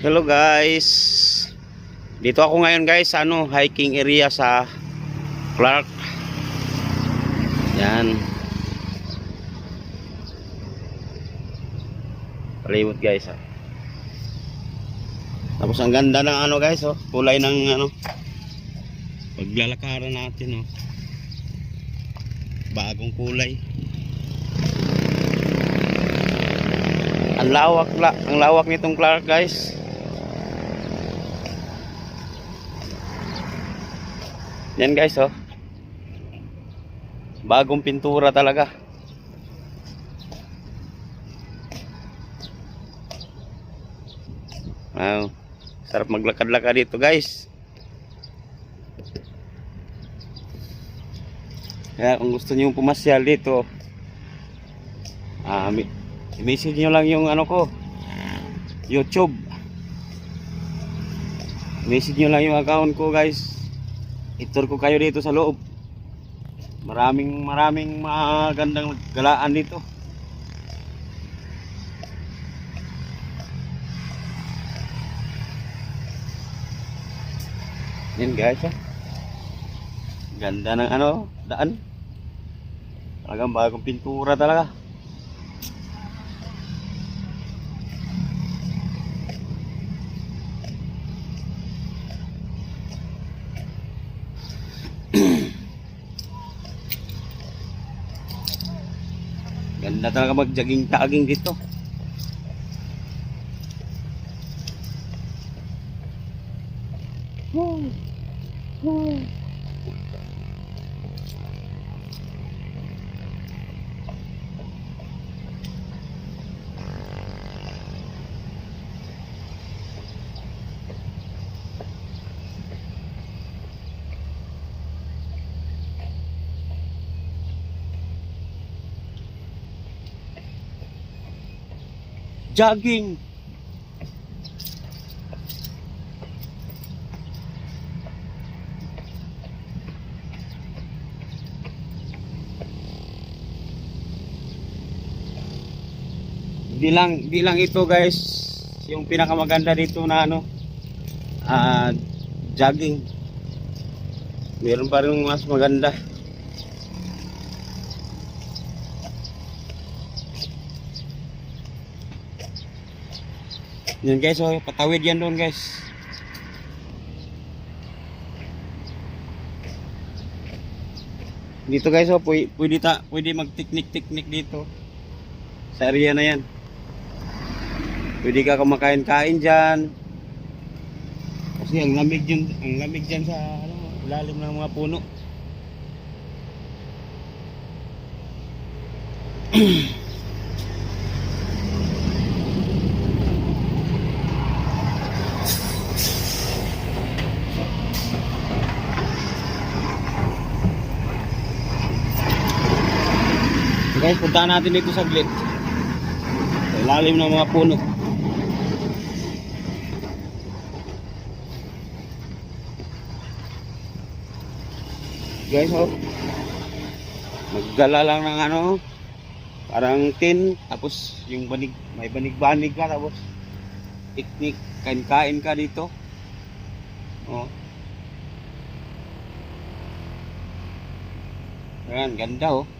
Hello guys. Dito ako ngayon guys sa ano, hiking area sa Clark. Yan. Palimot guys ah. Tapos ang ganda ng ano guys oh, kulay ng ano paglalakaran natin oh. Bagong kulay. Ang lawak la, ang lawak nitong Clark guys. Yan guys oh. Bagong pintura talaga. Wow. Sarap maglakad-lakad dito guys. Kaya kung gusto niyo pumasyal dito, ah, mi- i-message niyo lang yung ano ko, YouTube. Message niyo lang yung account ko guys. Itur ko kayo dito sa loob. Maraming maraming magandang galaan dito. Yan guys ah. Ganda ng ano, daan. Talagang bagong pintura talaga. Ganda talaga mag-jogging-tagging dito. Woo! Woo! Jogging! Di lang, di lang ito guys, yung pinakamaganda dito na ano, ah, jogging. Meron pa rin mas maganda. Yan guys, oh, patawid yan doon guys. Dito guys, oh, pwede, ta, pwede mag-tiknik-tiknik dito. Sa area na yan. Pwede ka kumakain-kain dyan. Kasi ang lamig dyan, ang lamig dyan sa ano, ilalim ng mga puno. guys, puntahan natin dito saglit. Sa ilalim ng mga puno. Guys, oh. Magdala lang ng ano, parang tin, tapos yung banig, may banig-banig ka, tapos picnic, kain-kain ka dito. Oh. Ayan, ganda oh.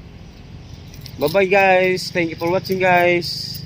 Bye bye guys. Thank you for watching guys.